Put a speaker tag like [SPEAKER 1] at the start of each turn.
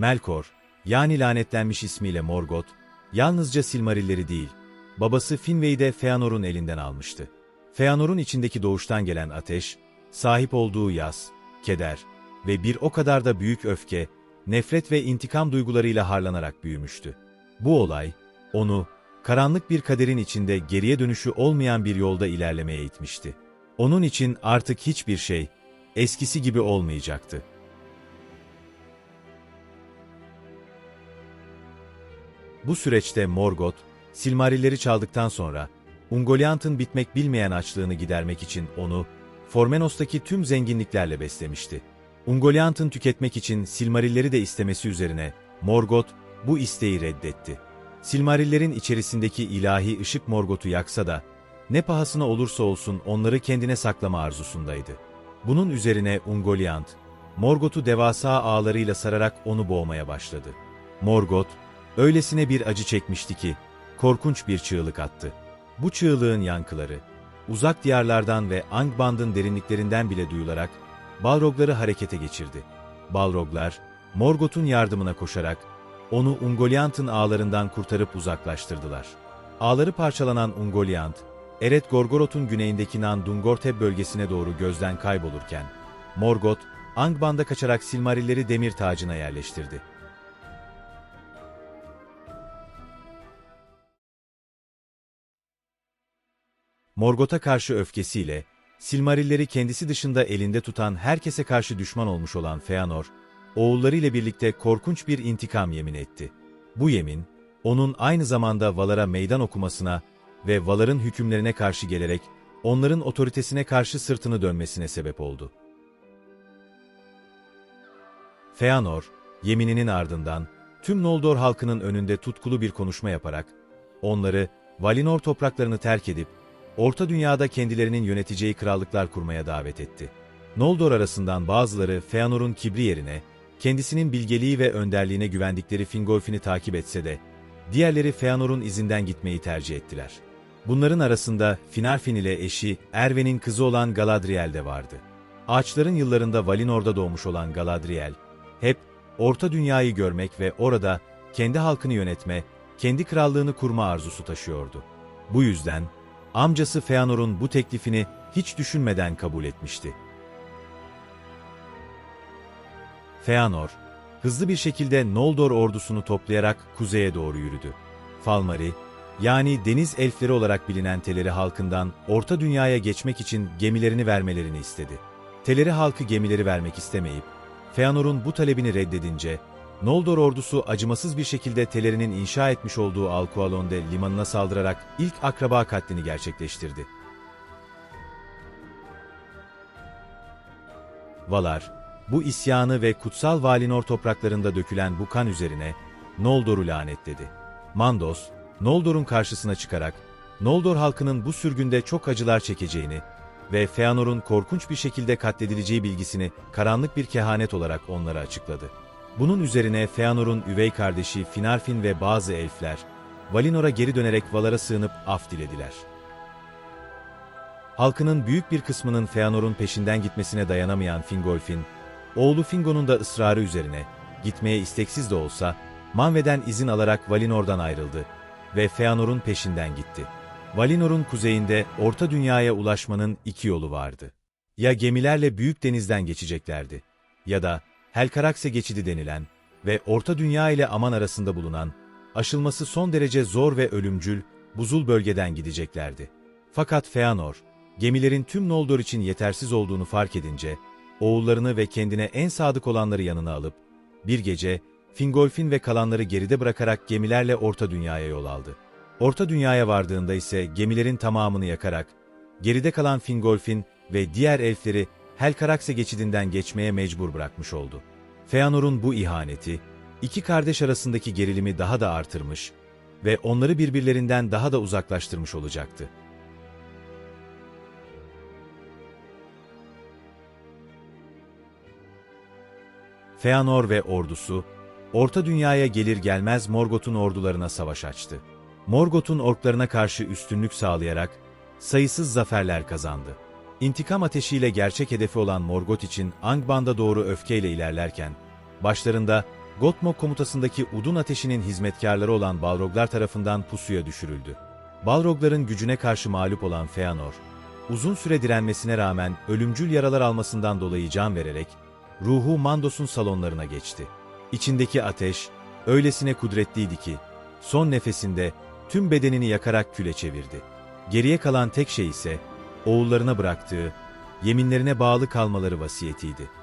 [SPEAKER 1] Melkor, yani lanetlenmiş ismiyle Morgoth, yalnızca Silmarilleri değil, babası Finwë'yi de Feanor'un elinden almıştı. Feanor'un içindeki doğuştan gelen ateş, sahip olduğu yas, keder ve bir o kadar da büyük öfke, nefret ve intikam duygularıyla harlanarak büyümüştü. Bu olay, onu, karanlık bir kaderin içinde geriye dönüşü olmayan bir yolda ilerlemeye itmişti. Onun için artık hiçbir şey, eskisi gibi olmayacaktı. Bu süreçte Morgoth, Silmarilleri çaldıktan sonra, Ungoliant'ın bitmek bilmeyen açlığını gidermek için onu, Formenos'taki tüm zenginliklerle beslemişti. Ungoliant'ın tüketmek için Silmarilleri de istemesi üzerine, Morgoth, bu isteği reddetti. Silmarillerin içerisindeki ilahi ışık Morgoth'u yaksa da, ne pahasına olursa olsun onları kendine saklama arzusundaydı. Bunun üzerine Ungoliant, Morgoth'u devasa ağlarıyla sararak onu boğmaya başladı. Morgoth, öylesine bir acı çekmişti ki, korkunç bir çığlık attı. Bu çığlığın yankıları, uzak diyarlardan ve Angband'ın derinliklerinden bile duyularak, Balrogları harekete geçirdi. Balroglar, Morgoth'un yardımına koşarak, onu Ungoliant'ın ağlarından kurtarıp uzaklaştırdılar. Ağları parçalanan Ungoliant, Eret Gorgoroth'un güneyindeki Nan-Dungorteb bölgesine doğru gözden kaybolurken, Morgoth, Angband'a kaçarak Silmarilleri demir tacına yerleştirdi. Morgoth'a karşı öfkesiyle, Silmarilleri kendisi dışında elinde tutan herkese karşı düşman olmuş olan Feanor, oğullarıyla birlikte korkunç bir intikam yemin etti. Bu yemin, onun aynı zamanda Valar'a meydan okumasına ve Valar'ın hükümlerine karşı gelerek onların otoritesine karşı sırtını dönmesine sebep oldu. Feanor, yemininin ardından tüm Noldor halkının önünde tutkulu bir konuşma yaparak, onları Valinor topraklarını terk edip, Orta Dünya'da kendilerinin yöneteceği krallıklar kurmaya davet etti. Noldor arasından bazıları Feanor'un kibri yerine, kendisinin bilgeliği ve önderliğine güvendikleri Fingolfin'i takip etse de, diğerleri Feanor'un izinden gitmeyi tercih ettiler. Bunların arasında Finarfin ile eşi Erwen'in kızı olan Galadriel de vardı. Ağaçların yıllarında Valinor'da doğmuş olan Galadriel, hep Orta Dünya'yı görmek ve orada kendi halkını yönetme, kendi krallığını kurma arzusu taşıyordu. Bu yüzden, amcası Feanor'un bu teklifini hiç düşünmeden kabul etmişti. Feanor, hızlı bir şekilde Noldor ordusunu toplayarak kuzeye doğru yürüdü. Falmari, yani deniz elfleri olarak bilinen Teleri halkından Orta Dünya'ya geçmek için gemilerini vermelerini istedi. Teleri halkı gemileri vermek istemeyip, Feanor'un bu talebini reddedince, Noldor ordusu acımasız bir şekilde Teleri'nin inşa etmiş olduğu Alqualon'de limanına saldırarak ilk akraba katlini gerçekleştirdi. Valar, bu isyanı ve kutsal Valinor topraklarında dökülen bu kan üzerine Noldor'u lanetledi. Mandos, Noldor'un karşısına çıkarak, Noldor halkının bu sürgünde çok acılar çekeceğini ve Feanor'un korkunç bir şekilde katledileceği bilgisini karanlık bir kehanet olarak onlara açıkladı. Bunun üzerine Feanor'un üvey kardeşi Finarfin ve bazı elfler, Valinor'a geri dönerek Valar'a sığınıp af dilediler. Halkının büyük bir kısmının Feanor'un peşinden gitmesine dayanamayan Fingolfin, oğlu Fingon'un da ısrarı üzerine, gitmeye isteksiz de olsa, Manve'den izin alarak Valinor'dan ayrıldı ve Feanor'un peşinden gitti. Valinor'un kuzeyinde Orta Dünya'ya ulaşmanın iki yolu vardı. Ya gemilerle büyük denizden geçeceklerdi ya da Helkarakse geçidi denilen ve Orta Dünya ile Aman arasında bulunan, aşılması son derece zor ve ölümcül, buzul bölgeden gideceklerdi. Fakat Feanor, gemilerin tüm Noldor için yetersiz olduğunu fark edince, oğullarını ve kendine en sadık olanları yanına alıp, bir gece Fingolfin ve kalanları geride bırakarak gemilerle Orta Dünya'ya yol aldı. Orta Dünya'ya vardığında ise gemilerin tamamını yakarak, geride kalan Fingolfin ve diğer elfleri Helkarakse geçidinden geçmeye mecbur bırakmış oldu. Feanor'un bu ihaneti, iki kardeş arasındaki gerilimi daha da artırmış ve onları birbirlerinden daha da uzaklaştırmış olacaktı. Feanor ve ordusu, Orta Dünya'ya gelir gelmez Morgoth'un ordularına savaş açtı. Morgoth'un orklarına karşı üstünlük sağlayarak sayısız zaferler kazandı. İntikam ateşiyle gerçek hedefi olan Morgoth için Angband'a doğru öfkeyle ilerlerken, başlarında Gotmog komutasındaki Udun ateşinin hizmetkarları olan Balroglar tarafından pusuya düşürüldü. Balrogların gücüne karşı mağlup olan Feanor, uzun süre direnmesine rağmen ölümcül yaralar almasından dolayı can vererek, ruhu Mandos'un salonlarına geçti. İçindeki ateş, öylesine kudretliydi ki, son nefesinde tüm bedenini yakarak küle çevirdi. Geriye kalan tek şey ise, oğullarına bıraktığı, yeminlerine bağlı kalmaları vasiyetiydi.